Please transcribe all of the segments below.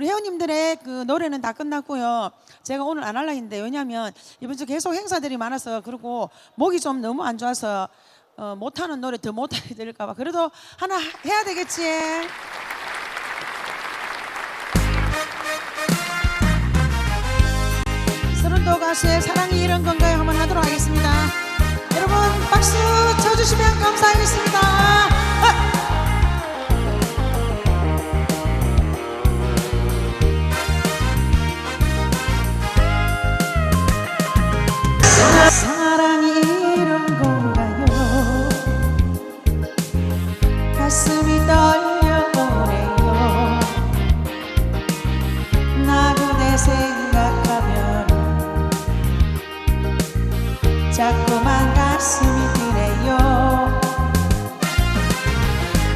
우리 회원님들의 그 노래는 다 끝났고요. 제가 오늘 안 할라 했는데 왜냐하면 이번 주 계속 행사들이 많아서 그리고 목이 좀 너무 안 좋아서 어, 못하는 노래 더 못하게 될까봐 그래도 하나 해야 되겠지. 서른도 가수의 사랑이 이런 건가요? 한번 하도록 하겠습니다. 여러분 박수 쳐주시면 감사하겠습니다. 자꾸만 가슴이 뛰네요.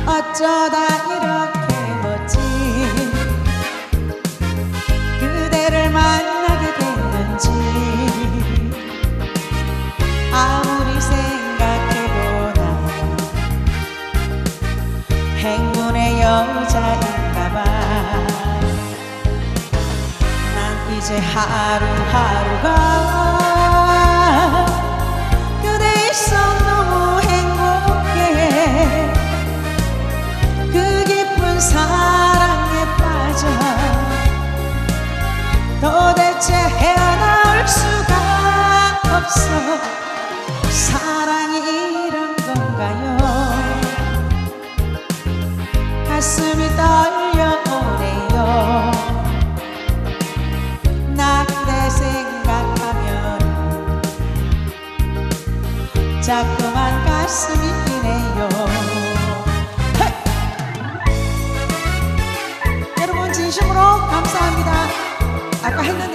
어쩌다 이렇게 멋진 그대를 만나게 됐는지. 아무리 생각해보나 행운의 여자인가봐. 난 이제 하루하루가 사랑이 자꾸만 가슴이 뛰네요. 헤이! 여러분 진심으로 감사합니다. 아까 했는데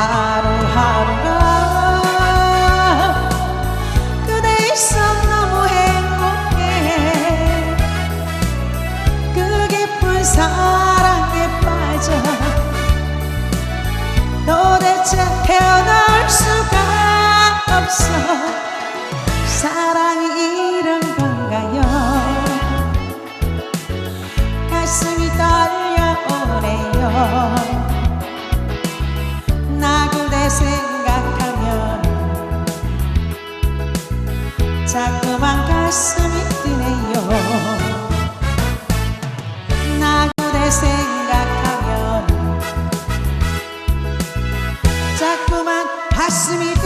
하루하루가 그대 있어 너무 행복해. 그 깊은 사랑에 빠져 도대체 헤어나올 수가 없어 가슴